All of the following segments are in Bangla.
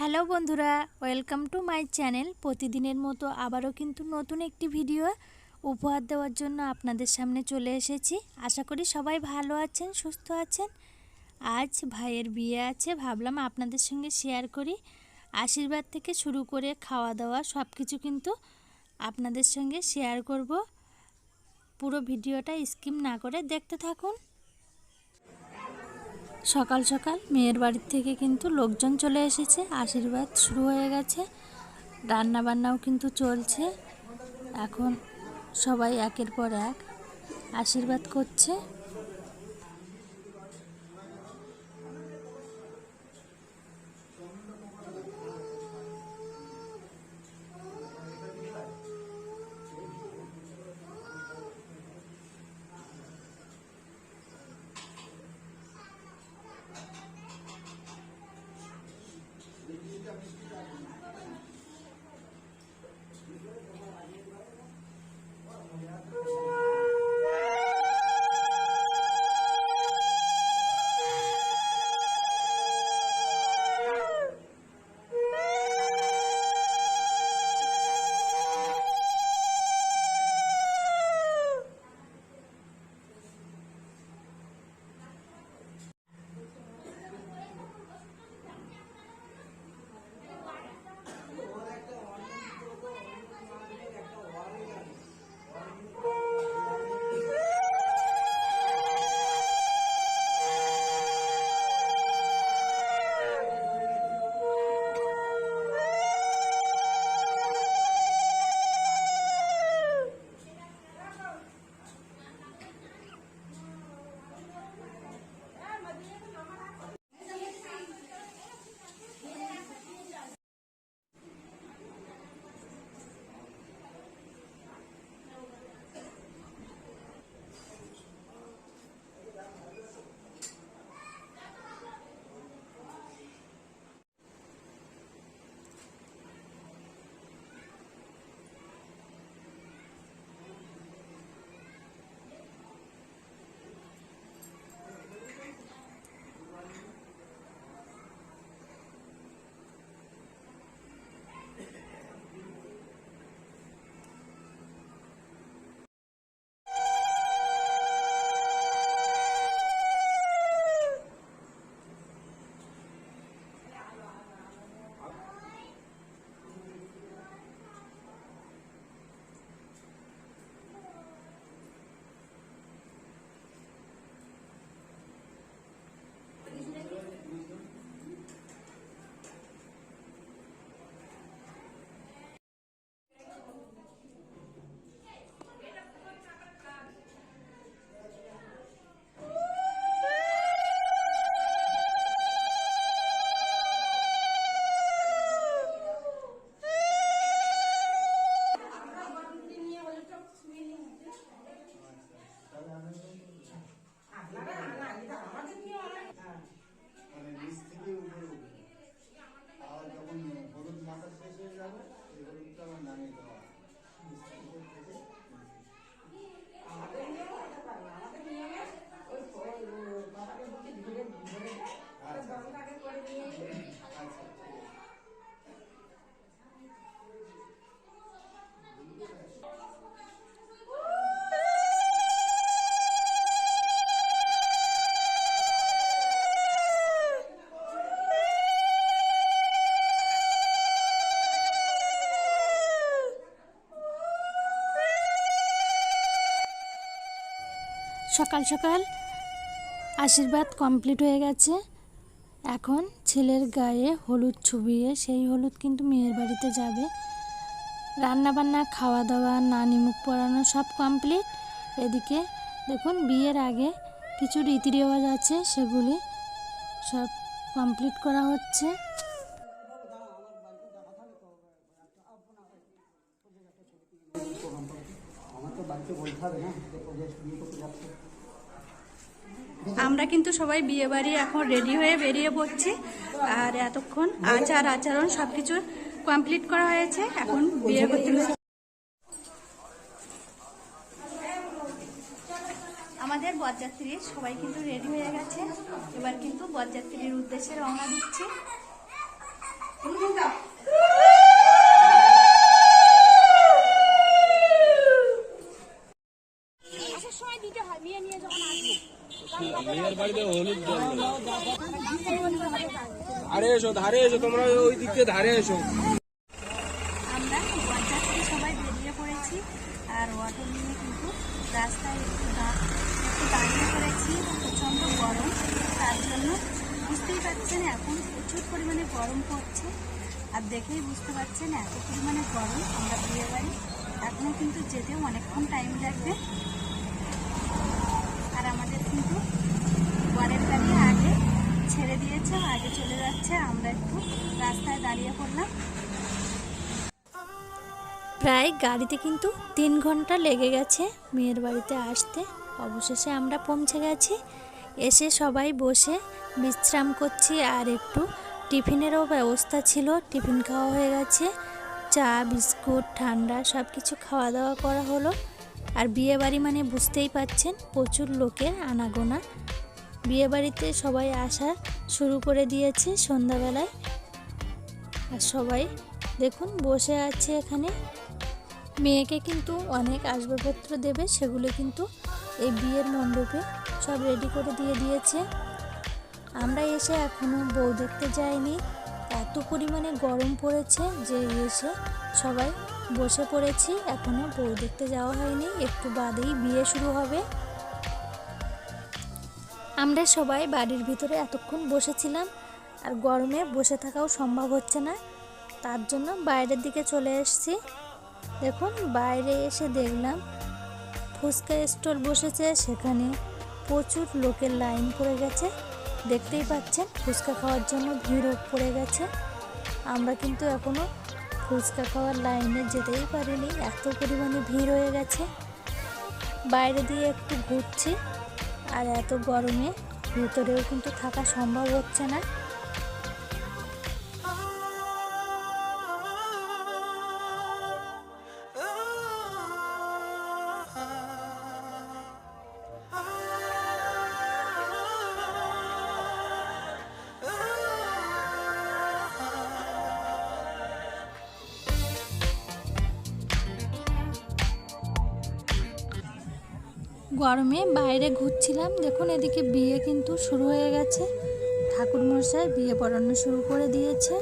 হ্যালো বন্ধুরা, ওয়েলকাম টু মাই চ্যানেল। প্রতিদিনের মতো আবারও কিন্তু নতুন একটি ভিডিও উপহার দেওয়ার জন্য আপনাদের সামনে চলে এসেছি। আশা করি সবাই ভালো আছেন, সুস্থ আছেন। আজ ভাইয়ের বিয়ে আছে, ভাবলাম আপনাদের সঙ্গে শেয়ার করি। আশীর্বাদ থেকে শুরু করে খাওয়া দাওয়া সব কিছু কিন্তু আপনাদের সঙ্গে শেয়ার করব। পুরো ভিডিওটা স্কিম না করে দেখতে থাকুন। সকাল সকাল মেয়ের বাড়ির থেকে কিন্তু লোকজন চলে এসেছে, আশীর্বাদ শুরু হয়ে গেছে রান্না বান্নাও কিন্তু চলছে। এখন সবাই একের পর এক আশীর্বাদ করছে। সকাল সকাল আশীর্বাদ কমপ্লিট হয়ে গেছে। এখন ছেলের গায়ে হলুদ ছবিয়ে সেই হলুদ কিন্তু মেয়ের বাড়িতে যাবে। রান্না বান্না খাওয়া দাওয়া নানি মুখ পরানো সব কমপ্লিট। এদিকে দেখুন বিয়ের আগে কিছু রীতি রেওয়াজ আছে, সেগুলি সব কমপ্লিট করা হচ্ছে। বাড়িতে বলতে হবে না যে বিয়ে করতে যাচ্ছে আমরা কিন্তু সবাই বিয়ে বাড়ি এখন রেডি হয়ে বেরিয়ে পড়ছি। আর এতক্ষণ আচার, আচরণ সবকিছু কমপ্লিট করা হয়েছে। এখন বিয়ে করতে আমাদের বরযাত্রী সবাই কিন্তু রেডি হয়ে গেছে। এবার কিন্তু বরযাত্রীর উদ্দেশ্যে রওনা দিচ্ছি ধারে এসো ধারে এসো তোমরা ওই দিক থেকে ধারে এসো। আমরা সবাই পড়েছি, আর নিয়ে কিন্তু রাস্তায় একটু দাঁড়িয়ে পড়েছি প্রচণ্ড গরম। তার জন্য বুঝতেই পারছেন এখন প্রচুর পরিমাণে গরম পড়ছে, আর দেখেই বুঝতে পারছেন এত পরিমাণে গরম আমরা কিন্তু যেতেও অনেকক্ষণ টাইম লাগবে। আর আমাদের কিন্তু বরের গাড়ি ছেড়ে দিয়েছে, আগে চলে যাচ্ছে, আমরা একটু রাস্তায় দাঁড়িয়ে পড়লাম। প্রায় গাড়িতে কিন্তু তিন ঘণ্টা লেগে গেছে মেয়ের বাড়িতে আসতে। অবশেষে আমরা পৌঁছে গেছি। এসে সবাই বসে বিশ্রাম করছি আর একটু টিফিনেরও ব্যবস্থা ছিল। টিফিন খাওয়া হয়ে গেছে। চা, বিস্কুট, ঠান্ডা সব কিছু খাওয়া দাওয়া করা হলো। আর বিয়ে বাড়ি মানে বুঝতেই পাচ্ছেন প্রচুর লোকের আনাগোনা। বিয়ে বাড়িতে সবাই আসা শুরু করে দিয়েছে সন্ধ্যাবেলায়। আর সবাই দেখুন বসে আছে এখানে। মেয়েকে কিন্তু অনেক আসবাবপত্র দেবে, সেগুলো কিন্তু এই বিয়ের মণ্ডপে সব রেডি করে দিয়ে দিয়েছে। আমরা এসে এখনও বউ দেখতে যাইনি। এত পরিমাণে গরম পড়েছে যে এসে সবাই বসে পড়েছি। এখনও বউ দেখতে যাওয়া হয়নি। একটু বাদেই বিয়ে শুরু হবে। আমরা সবাই বাড়ির ভিতরে এতক্ষণ বসেছিলাম আর গরমে বসে থাকাও সম্ভব হচ্ছে না। তার জন্য বাইরের দিকে চলে এসেছি। দেখুন, বাইরে এসে দেখলাম ফুচকা স্টোর বসেছে। সেখানে প্রচুর লোকের লাইন পড়ে গেছে। দেখতেই পাচ্ছেন, ফুচকা খাওয়ার জন্য ভিড়ও পড়ে গেছে। আমরা কিন্তু এখনও ফুচকা খাওয়ার লাইনে যেতেই পারিনি। এত পরিমাণে ভিড় হয়ে গেছে। বাইরে দিয়ে একটু ঘুরছি। আর এত গরমে ভেতরেও কিন্তু থাকা সম্ভব হচ্ছে না। গরমে বাইরে ঘুরছিলাম। দেখুন, এদিকে বিয়ে কিন্তু শুরু হয়ে গেছে। ঠাকুর মশাই বিয়ে পড়ানো শুরু করে দিয়েছে।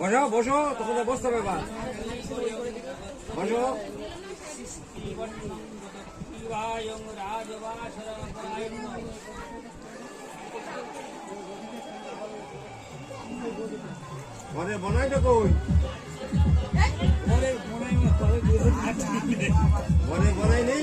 বসো বসো তোকে বসতে হবে বসো। রাজবাসরপরায়ণ ঘরে বনাই তো কই? ঘরে বনাই নেই?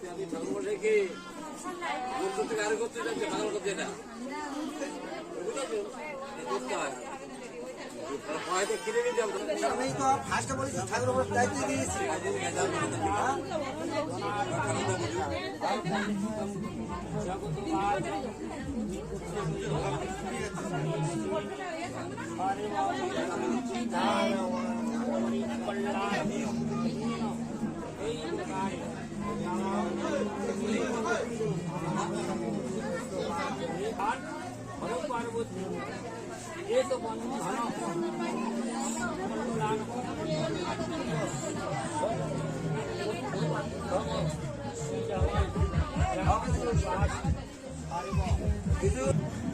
আমি তো ফার্স্টে বলেছি ঠাকুর দায়িত্ব দিয়েছি। পার্বতী এ তো বন্ধন ক্ষীরর্থম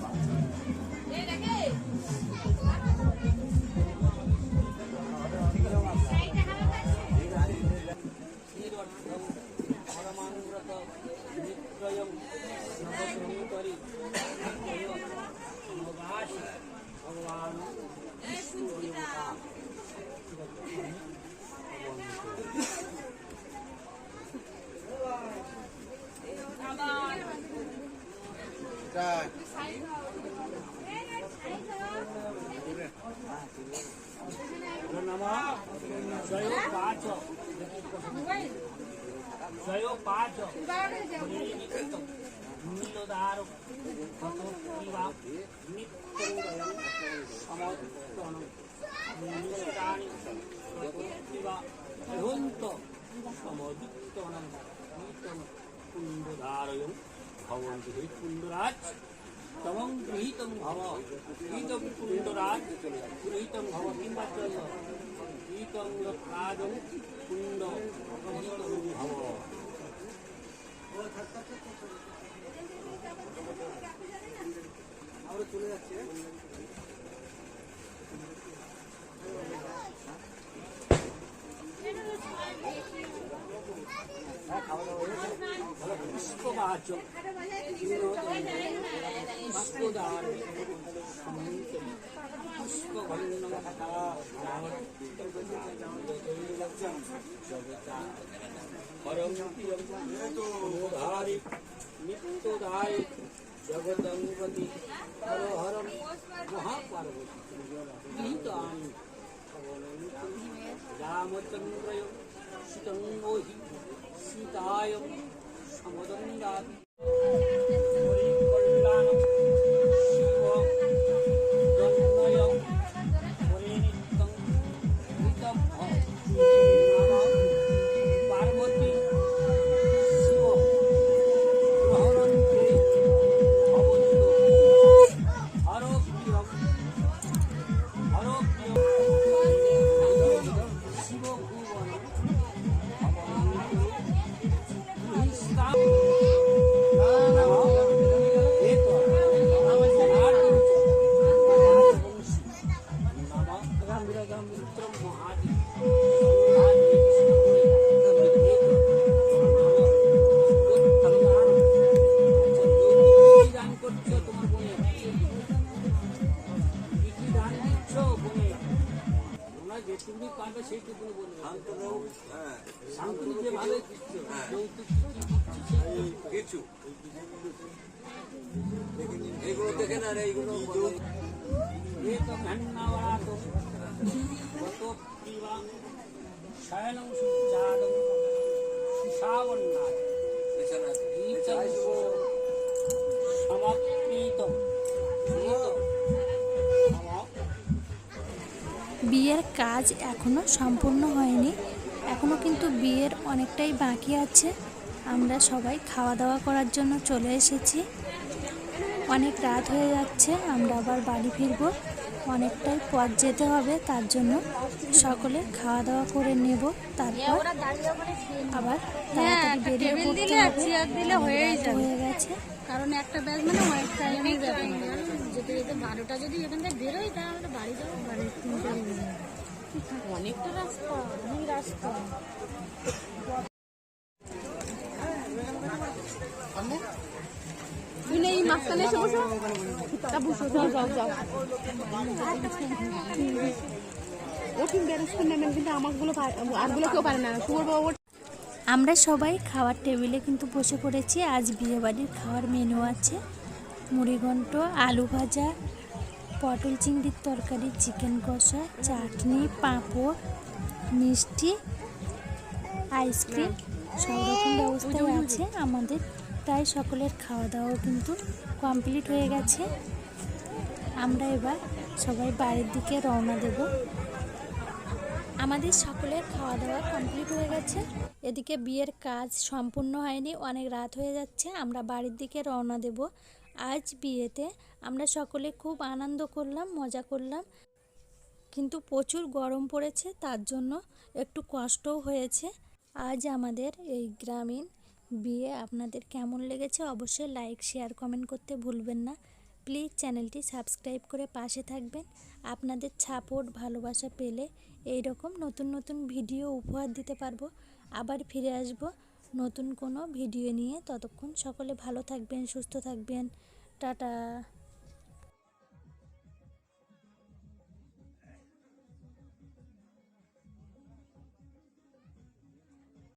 নীলদার কুণ্ডধারয়ং ভবন্তি হে কুণ্ডরাজ তমং গৃহীতং ভব গৃহীতং কুণ্ডরাজ গৃহীতং ভব কিংবা গৃহীতং রাজং কুণ্ড গৃহীতং ভব পুষ্পবাচ পুষ্পদান পুষ্পধারি নিত্যদায় জগদঙ্গতি হর হরম মহাপার্বতী গীতানি রামচন্দ্রয় সীতং মোহি সীতায় সমদন্দাতি বিয়ের কাজ এখনও সম্পূর্ণ হয়নি এখনও কিন্তু বিয়ের অনেকটাই বাকি আছে আমরা সবাই খাওয়া দাওয়া করার জন্য চলে এসেছি অনেক রাত হয়ে যাচ্ছে আমরা আবার বাড়ি ফিরবো অনেকটাই পথ যেতে হবে তার জন্য সকলে খাওয়া দাওয়া করে নেব তারপর আবার তাড়াতাড়ি বেরিয়ে পড়তে হবে। হয়েই হয়ে গেছে। কারণ একটা ব্যাচ মানে অনেক টাইমে যেতে যেতে বারোটা যদি এখান থেকে বেরোই তাহলে বাড়ি যাব বাড়ি। অনেকটা রাস্তা অনেক রাস্তা। বসো। তা বসো, যাও যাও যাও। নেবেন, কিন্তু আরগুলো কেউ পারে না। বাবু আমরা সবাই খাওয়ার টেবিলে কিন্তু বসে পড়েছি। আজ বিয়েবাড়ির খাওয়ার মেনু আছে। মুড়িঘণ্ট আলু ভাজা, পটল চিংড়ির তরকারি, চিকেন কষা, চাটনি, পাঁপড়, মিষ্টি, আইসক্রিম, সব রকম ব্যবস্থাই আছে। আমাদের প্রায় সকলের খাওয়া দাওয়াও কিন্তু কমপ্লিট হয়ে গেছে। আমরা এবার সবাই বাড়ির দিকে রওনা দেবো। আমাদের সকলের খাওয়া দাওয়া কমপ্লিট হয়ে গেছে। এদিকে বিয়ের কাজ সম্পূর্ণ হয়নি, অনেক রাত হয়ে যাচ্ছে। আমরা বাড়ির দিকে রওনা দেব আজ বিয়েতে। আমরা সকলে খুব আনন্দ করলাম, মজা করলাম। কিন্তু প্রচুর গরম পড়েছে, তার জন্য একটু কষ্টও হয়েছে। আজ আমাদের এই গ্রামীণ বিয়ে আপনাদের কেমন লেগেছে অবশ্যই লাইক শেয়ার কমেন্ট করতে ভুলবেন না। প্লিজ চ্যানেলটি সাবস্ক্রাইব করে পাশে থাকবেন। আপনাদের সাপোর্ট ভালোবাসা পেলে এই রকম নতুন নতুন ভিডিও উপহার দিতে পারব। আবার ফিরে আসব নতুন কোনো ভিডিও নিয়ে। ততক্ষণ সকলে ভালো থাকবেন, সুস্থ থাকবেন। টাটা।